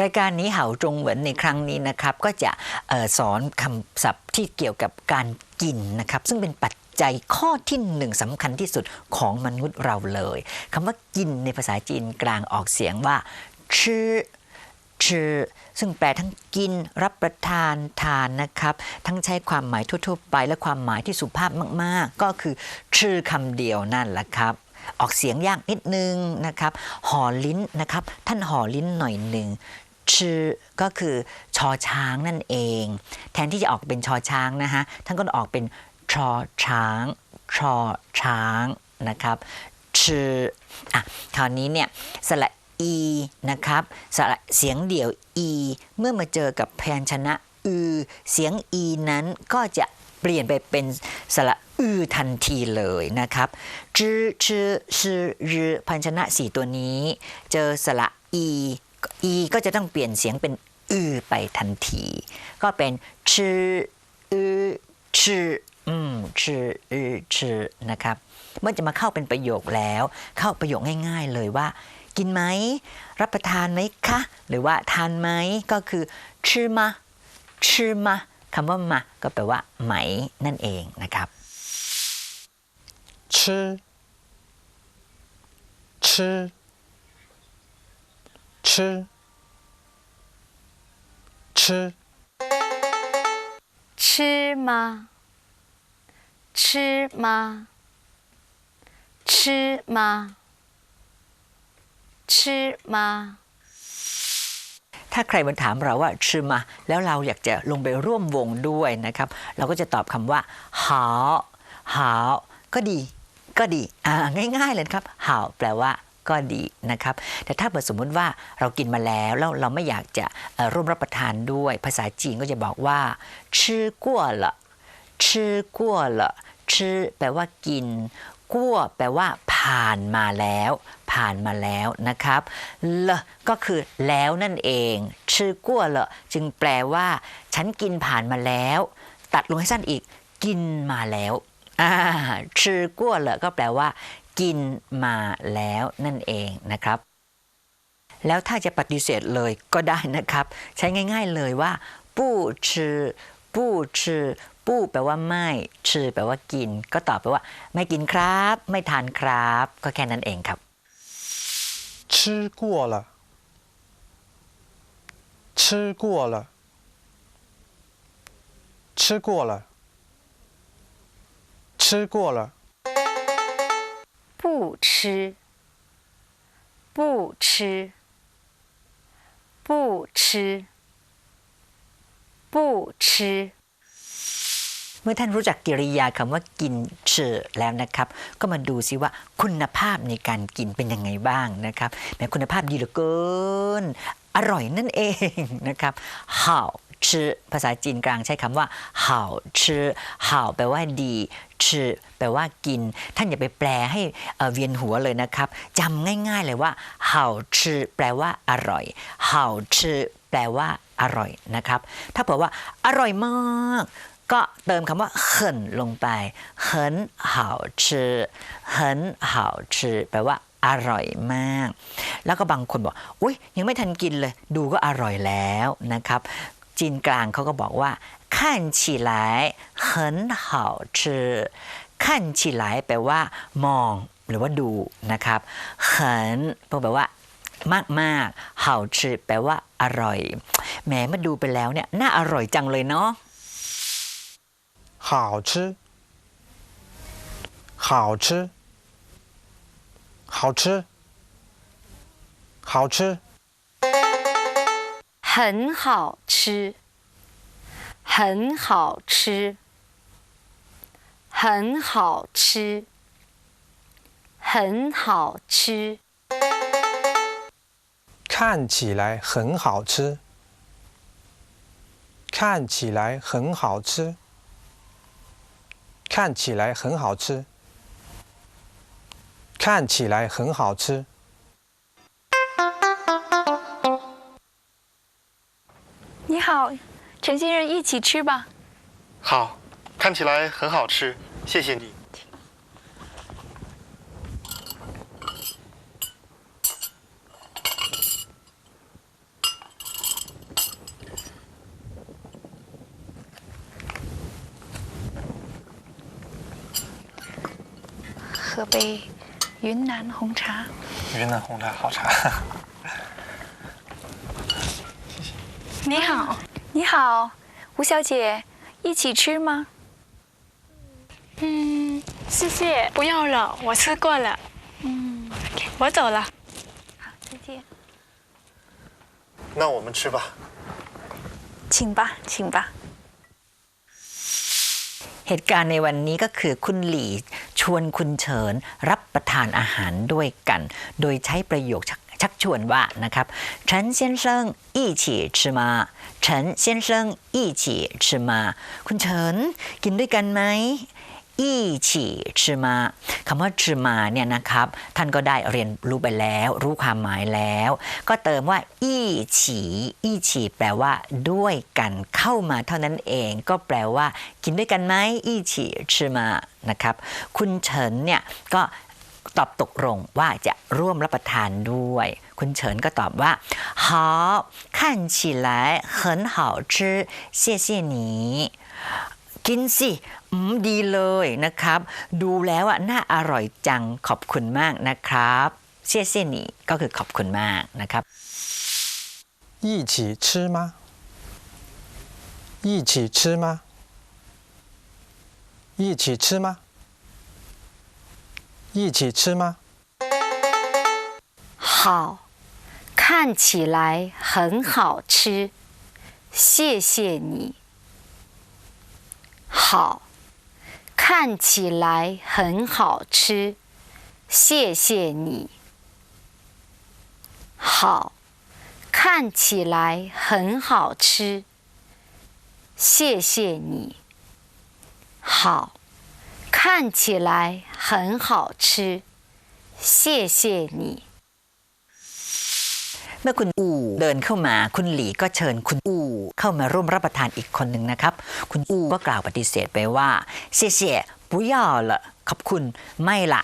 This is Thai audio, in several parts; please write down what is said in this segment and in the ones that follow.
รายการนี้เห่าจงเหวินในครั้งนี้นะครับก็จะออสอนคำศัพท์ที่เกี่ยวกับการกินนะครับซึ่งเป็นปัจจัยข้อที่หนึ่งสำคัญที่สุดของมนุษย์เราเลยคำว่ากินในภาษาจีนกลางออกเสียงว่าชื่อชื่อซึ่งแปลทั้งกินรับประทานทานนะครับ ทั้งใช้ความหมายทั่วๆไป และความหมายที่สุภาพมากๆ ก็คือชื่อคำเดียวนั่นแหละครับออกเสียงยากนิดนึงนะครับ ห่อลิ้นนะครับ ท่านห่อลิ้นหน่อยหนึ่ง ชื่อก็คือชอช้างนั่นเอง แทนที่จะออกเป็นชอช้างนะฮะท่านก็ออกเป็นชอช้างชอช้างนะครับชื่ออะคราวนี้เนี่ยสระอีนะครับสระเสียงเดี่ยวอีเมื่อมาเจอกับพยัญชนะอือเสียงอีนั้นก็จะเปลี่ยนไปเป็นสระอือทันทีเลยนะครับจื้อชื่อชื่อรือพยัญชนะสี่ตัวนี้ เจอสระอี อีก็จะต้องเปลี่ยนเสียงเป็นอือไปทันที ก็เป็นชื่ออือชื่ออืมชื่ออือชื่อนะครับเมื่อจะมาเข้าเป็นประโยคแล้ว เข้าประโยคง่าย ๆ เลยว่า กินไหม รับประทานไหมคะ หรือว่าทานไหมก็คือชื่อมาชื่อมาคำว่ามาก็แปลว่า ไหมนั่นเองนะครับ吃吃吃吃吃吗？吃吗？吃吗？吃吗？ ถ้าใครมาถามเราว่าชื่อมา แล้วเราอยากจะลงไปร่วมวงด้วยนะครับ เราก็จะตอบคำว่าหาหาก็ดี ก็ดีอ่าง่าย ๆ เลยนะครับหาแปลว่า ก็ดีนะครับ แต่ถ้าเกิดสมมุติว่าเรากินมาแล้วแล้วเราไม่อยากจะร่วมรับประทานด้วย ภาษาจีนก็จะบอกว่าชื่อกั่วละชื่อกั่วละชื่อแปลว่ากินกั่วแปลว่าผ่านมาแล้ว ผ่านมาแล้วนะครับเลก็คือแล้วนั่นเอง ชื่อกั่วเลจึงแปลว่า ฉันกินผ่านมาแล้ว ตัดลงให้สั้นอีก กินมาแล้วอ่าชื่อกั่วเลก็แปลว่า กินมาแล้วนั่นเองนะครับ แล้วถ้าจะปฏิเสธเลยก็ได้นะครับ ใช้ง่าย ๆเลยว่าปู้ชื่อปู้ชื่อปู้แปลว่าไม่ชื่อแปลว่ากิน ก็ตอบไปว่า ไม่กินครับ ไม่ทานครับ ก็แค่นั้นเองครับ 吃过了吃过了吃过了吃过了 不吃，不吃，不吃，不吃。 เมื่อท่านรู้จักกิริยาคำว่ากินเชอแล้วนะครับ ก็มาดูซิว่าคุณภาพในการกินเป็นยังไงบ้างนะครับแม้คุณภาพดีเหลือเกิน อร่อยนั่นเองนะครับห่าว ชื่อภาษาจีนกลางใช้คำว่าเห่าวชื่อเห่าวแปลว่าดีชื่อแปลว่ากิน ท่านอย่าไปแปลให้เวียนหัวเลยนะครับจำง่ายๆเลยว่าเห่าวชื่อแปลว่าอร่อยเห่าวชื่อแปลว่าอร่อยนะครับ ถ้าบอกว่าอร่อยมากก็เติมคำว่าเหินลงไปเหินเห่าวชื่อเหินเห่าวชื่อแปลว่าอร่อยมาก แล้วก็บางคนบอก อุ้ยยังไม่ทันกินเลย ดูก็อร่อยแล้วนะครับ จีนกลางเขาก็บอกว่า看起来很好吃看起来แปลว่า มอง หรือว่าดูนะครับเหินแปลว่า มากมากๆเห่าชือแปลว่า อร่อยแหมมาดูไปแล้วเนี่ยน่าอร่อยจังเลยเนาะ 好吃好吃好吃好吃 很好吃，很好吃，很好吃，很好吃。看起来很好吃。看起来很好吃。看起来很好吃。看起来很好吃。好陈先生一起吃吧。好看起来很好吃谢谢你。喝杯云南红茶。云南红茶好茶。你好，你好，吴小姐，一起吃吗？嗯，谢谢，不要了，我吃过了。嗯，我走了。好，再见。那我们吃吧。请吧，请吧。 เหตุการณ์ในวันนี้ก็คือคุณหลี่ชวนคุณเฉินรับประทานอาหารด้วยกัน โดยใช้ประโยคชัก ชักชวนว่านะครับ陈先生一起吃吗陈先生一起吃吗คุณเฉินกินด้วยกันไหมอีฉีชิมาคำว่าชิมาเนี่ยนะครับ ท่านก็ได้เรียนรู้ไปแล้ว รู้ความหมายแล้ว ก็เติมว่าอีฉีอีฉีแปลว่า ด้วยกันเข้ามาเท่านั้นเอง ก็แปลว่า กินด้วยกันไหมอีฉีชิมานะครับ คุณเฉินเนี่ยก็ ตอบตกลงว่าจะร่วมรับประทานด้วย คุณเฉินก็ตอบว่า好看起来很好吃谢谢你กินสิอืมดีเลยนะครับ ดูแล้วอ่ะน่าอร่อยจังขอบคุณมากนะครับเซี่ยเซี่ยหนีก็คือขอบคุณมากนะครับ 一起吃吗？一起吃吗？一起吃吗？ 一起吃吗？好，看起来很好吃，谢谢你。好，看起来很好吃，谢谢你。好，看起来很好吃，谢谢你。好，看起来很好吃，谢谢你。 เมื่อคุณอูเดินเข้ามา คุณหลีก็เชิญคุณอูเข้ามาร่วมรับประทานอีกคนหนึ่งนะครับ คุณอูก็กล่าวปฏิเสธไปว่าเสี่ยเสี่ย不要了ขอบคุณไม่ละ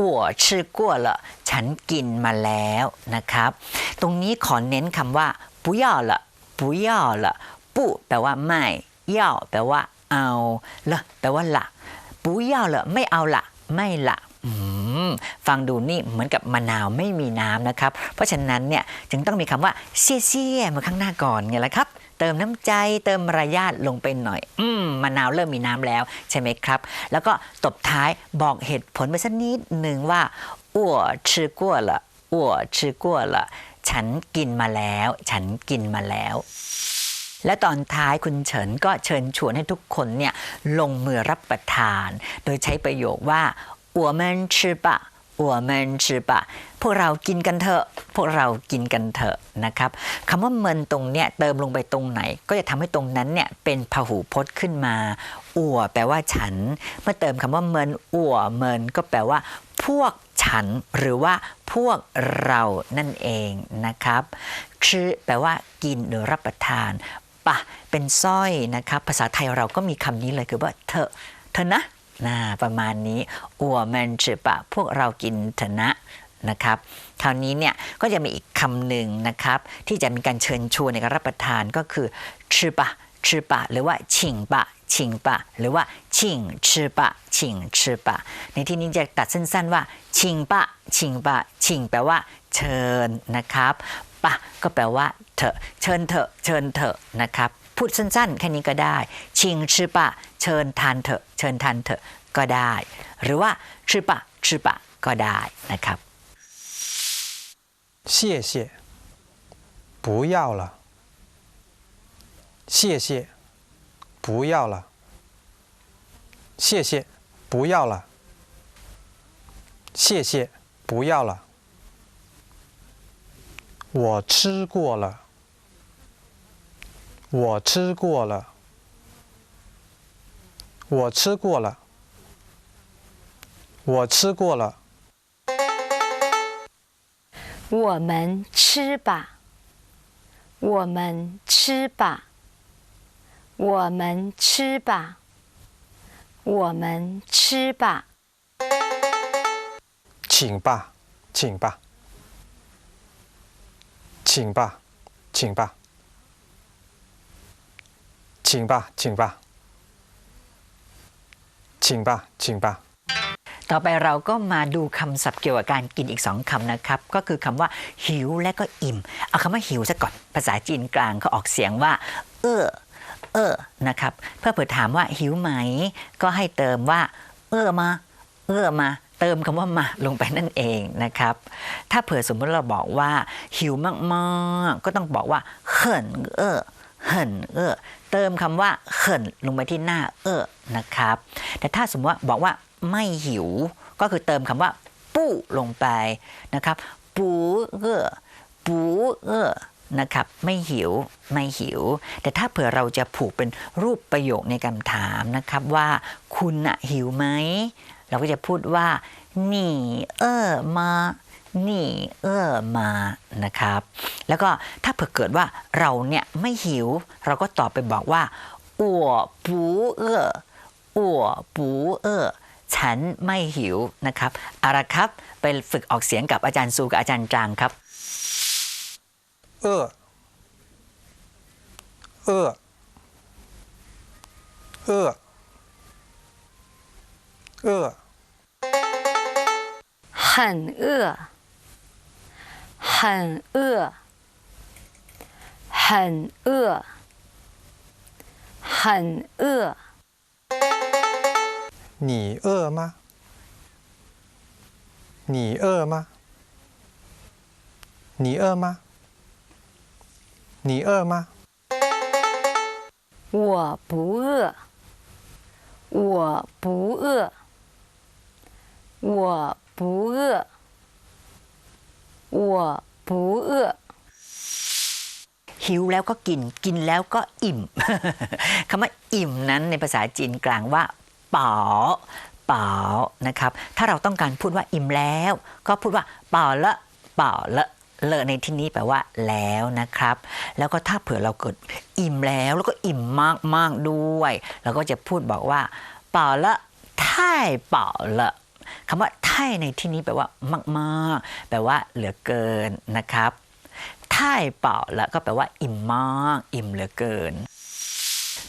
我吃过了ฉันกินมาแล้วนะครับ ตรงนี้ขอเน้นคำว่า不要了不要了不แปลว่าไม่要แปลว่าเอาละแปลว่าละ ปูเย่าเหรไม่เอาละไม่ละฟังดูนี่เหมือนกับมะนาวไม่มีน้ำนะครับ เพราะฉะนั้นเนี่ยจึงต้องมีคำว่าเชี่ยเซี่ยมาข้างหน้าก่อนไงล่ะครับ เติมน้ำใจเติมมารยาทลงไปหน่อย อืมมะนาวเริ่มมีน้ำแล้วใช่ไหมครับ แล้วก็ตบท้ายบอกเหตุผลไปสักนิดหนึ่งว่าอ้วชื่อกัวละอ้วชื่อกัวละฉันกินมาแล้ว ฉันกินมาแล้ว และตอนท้ายคุณเฉินก็เชิญชวนให้ทุกคนเนี่ยลงมือรับประทาน โดยใช้ประโยคว่า我们吃吧我们吃吧พวกเรากินกันเถอะ พวกเรากินกันเถอะนะครับคำว่าเมินตรงเนี้ยเติมลงไปตรงไหน ก็จะทำให้ตรงนั้นเนี่ยเป็นพหูพจน์ขึ้นมาอัวแปลว่าฉัน เมื่อเติมคำว่าเมินอัวเมินก็แปลว่า พวกฉันหรือว่าพวกเรานั่นเองนะครับชื่อแปลว่า กินหรือรับประทาน ปะเป็นสร้อยนะครับภาษาไทยเราก็มีคำนี้เลยคือว่าเธอเธอนะนะประมาณนี้อัวแมนชื่อปะพวกเรากินเถอะนะนะครับคราวนี้เนี่ยก็จะมีอีกคำหนึ่งนะครับ ที่จะมีการเชิญชวนในการรับประทานก็คือชืปะชืปะ หรือว่าชิงปะชิงปะ หรือว่าชิงชืปะชิงชืปะ ในที่นี้จะตัดสั้นๆว่า ชิงปะชิงปะชิงแปลว่าเชิญนะครับ ปะก็แปลว่าเถอะเชิญเถอะเชิญเถอะนะครับ พูดสั้นๆ แค่นี้ก็ได้ ชิงชื่อปะ เชิญทานเถอะ เชิญทานเถอะก็ได้ หรือว่าชื่อปะชื่อปะก็ได้นะครับ 谢谢，不要了。谢谢，不要了。谢谢，不要了。谢谢，不要了。 我吃过了。我吃过了。我吃过了。我吃过了。我们吃吧，我们吃吧，我们吃吧，我们吃吧。请吧，请吧，请吧，请吧，请吧，请吧，请吧，请吧。 ต่อไปเราก็มาดูคำศัพท์เกี่ยวกับการกินอีกสองคำนะครับ ก็คือคำว่า หิวและก็อิ่ม เอาคำว่าหิวซะก่อน ภาษาจีนกลางเขาออกเสียงว่า เออ เออ นะครับ เพื่อเผื่อถามว่าหิวไหม ก็ให้เติมว่า เออมา เออมา เติมคำว่ามาลงไปนั่นเองนะครับ ถ้าเผื่อสมมติเราบอกว่าหิวมากๆ ก็ต้องบอกว่าเหินเออเหินเออเติมคำว่าเหินลงไปที่หน้าเออนะครับ แต่ถ้าสมมติว่าบอกว่าไม่หิว ก็คือเติมคำว่าปู้ลงไปนะครับ ปูเออปูเออนะครับไม่หิวไม่หิว แต่ถ้าเผื่อเราจะผูกเป็นรูปประโยคในคำถามนะครับว่าคุณอะหิวไหม เราก็จะพูดว่าหนี่เออมาหนี่เออมานะครับ แล้วก็ถ้าเผื่อเกิดว่าเราเนี่ยไม่หิว เราก็ตอบไปบอกว่าอัวปูเอออัวปูเออฉันไม่หิวนะครับอาละครับไปฝึกออกเสียงกับอาจารย์ซูกับอาจารย์จางครับ เออ เออ เออ 饿，很饿，很饿，很饿，很饿。你饿吗？你饿吗？你饿吗？你饿吗？我不饿，我不饿，我不饿，我不饿。 หิวแล้วก็กินกินแล้วก็อิ่ม คำว่าอิ่มนั้นในภาษาจีนกลางว่าป๋อป๋อนะครับ ถ้าเราต้องการพูดว่าอิ่มแล้ว ก็พูดว่าป๋อละป๋อละเลอะในที่นี้แปลว่าแล้วนะครับ แล้วก็ถ้าเผื่อเราเกิดอิ่มแล้วแล้วก็อิ่มมากมากๆด้วยเราก็จะพูดบอกว่าป๋อละท่ายป๋อละ คำว่าไท่ในที่นี้แปลว่ามาก ๆ แปลว่าเหลือเกินนะครับไท่เปล่าแล้วก็แปลว่า อิ่มมาก อิ่มเหลือเกิน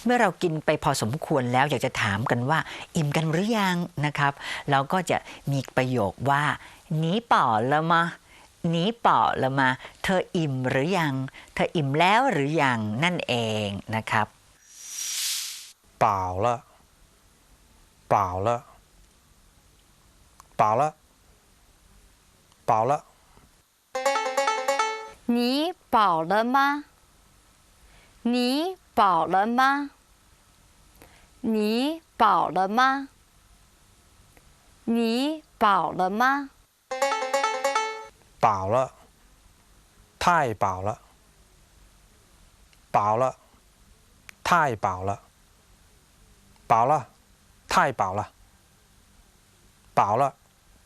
เมื่อเรากินไปพอสมควรแล้วอยากจะถามกันว่า อิ่มกันหรือยังนะครับ เราก็จะมีประโยคว่าหนีเป่าแล้วมานีเป่าแล้วมา เธออิ่มหรือยัง เธออิ่มแล้วหรือยังนั่นเองนะครับ เปล่าละ เปล่าละ 饱了，饱了。你饱了吗？你饱了吗？你饱了吗？你饱了吗？饱了，太饱了，饱了，太饱了，饱了，太饱了，饱了，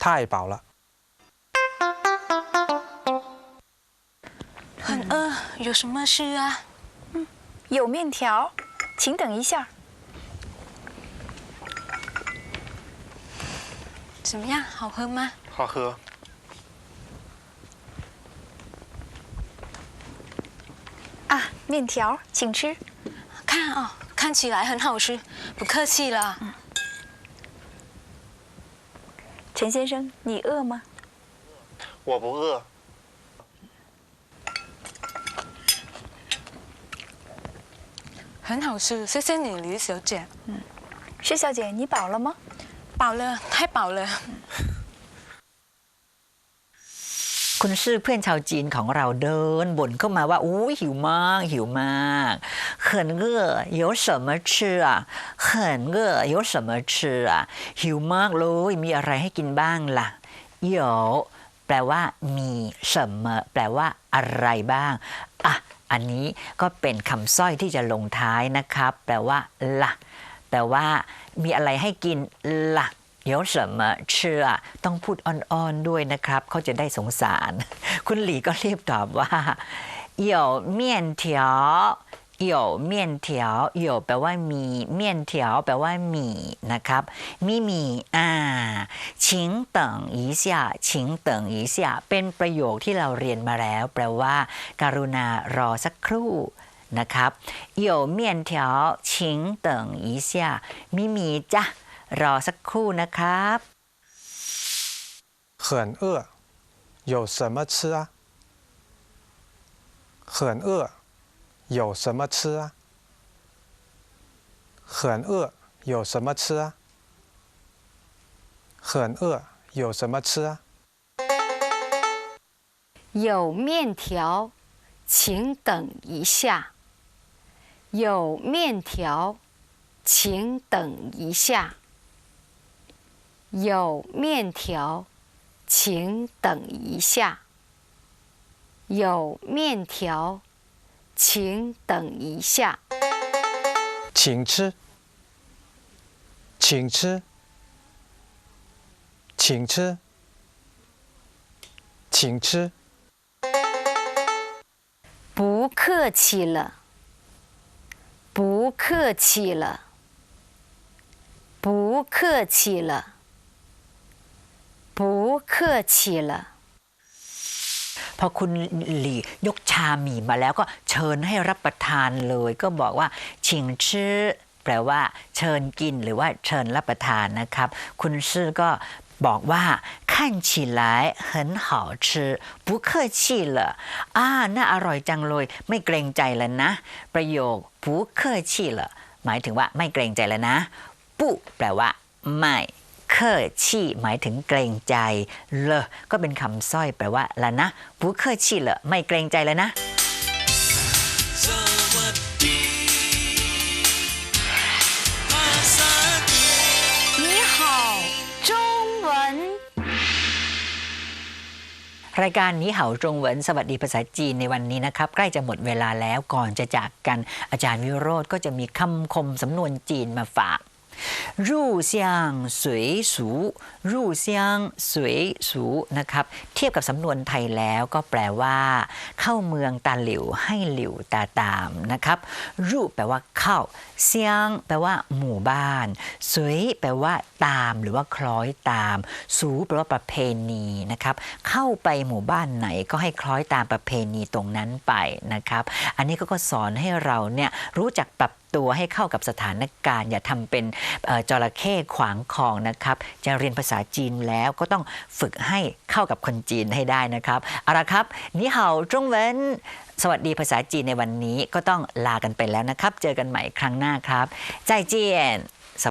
太饱了。很饿，有什么事啊？有面条，请等一下。怎么样，好喝吗？好喝。啊，面条，请吃。看哦，看起来很好吃，不客气了。陈先生，你饿吗？我不饿。很好吃，谢谢你，李小姐。施小姐，你饱了吗？饱了，太饱了。 คุณชื่อเพื่อนชาวจีนของเราเดินบ่นเข้ามาว่าอู้หิวมากหิวมาก 很饿有什么吃啊很饿有什么吃啊หิวมากเลยมีอะไรให้กินบ้างล่ะ有แปลว่า มี什么แปลว่า อะไรบ้างอ่ะอันนี้ก็เป็นคำสร้อยที่จะลงท้ายนะครับ แปลว่าล่ะ แปลว่า มีอะไรให้กินล่ะ有什么吃啊ต้องพูดอ่อนๆด้วยนะครับ เขาจะได้สงสาร คุณหลีก็รีบตอบว่า有面条 有面条有แปลว่ามีเมี่ยนเถียวแปลว่าหมี่นะครับมีหมี่อ่า请等一下请等一下เป็นประโยคที่เราเรียนมาแล้ว แปลว่า การุณารอสักครู่นะครับ有面条请等一下มีหมี่จ้ะ รอสักครู่นะครับ 很饿，有什么吃啊？很饿， 有什么吃啊？很饿，有什么吃啊？很饿，有什么吃啊？有面条，请等一下。有面条，请等一下。有面条，请等一下。有面条，请等一下。请吃，请吃，请吃，请吃。不客气了，不客气了，不客气了，不客气了。 พอคุณหลียกชาหมี่มาแล้วก็เชิญให้รับประทานเลย ก็บอกว่าชิงชื่อแปลว่า เชิญกินหรือว่าเชิญรับประทานนะครับ คุณชื่อก็บอกว่า看起来很好吃不客气了啊น่อ่าน่าอร่อยจังเลย ไม่เกรงใจแล้วนะ ประโยคบุเคชี่เหรอหมายถึงว่าไม่เกรงใจแล้วนะ ปุแปลว่า ไม่ เคอชี่หมายถึงเกรงใจเลอก็เป็นคำสร้อยแปลว่าละนะผู้เคอชี่เลอไม่เกรงใจเลยนะรายการนี้เห่าจงเหวินสวัสดีภาษาจีนในวันนี้นะครับ ใกล้จะหมดเวลาแล้วก่อนจะจากกันอาจารย์วิโรธก็จะมีคำคมสำนวนจีนมาฝาก รู่เซียงสวยสูรู่เซียงสวยสูนะครับ เทียบกับสำนวนไทยแล้วก็แปลว่า เข้าเมืองตาหลิวให้หลิวตาตามนะครับ รู่แปลว่าเข้าเซียงแปลว่าหมู่บ้าน สวยแปลว่า ตามหรือว่าคล้อยตาม สูแปลว่าประเพณีนะครับ เข้าไปหมู่บ้านไหนก็ให้คล้อยตามประเพณีตรงนั้นไปนะครับ อันนี้ก็ก็สอนให้เราเนี่ยรู้จักปรับ ตัวให้เข้ากับสถานการณ์ อย่าทำเป็นจระเข้ขวางคลองนะครับ จะเรียนภาษาจีนแล้วก็ต้องฝึกให้เข้ากับคนจีนให้ได้นะครับเอาละครับนี่เห่าจงเว้นสวัสดีภาษาจีนในวันนี้ก็ต้องลากันไปแล้วนะครับ เจอกันใหม่ครั้งหน้าครับใจเจียน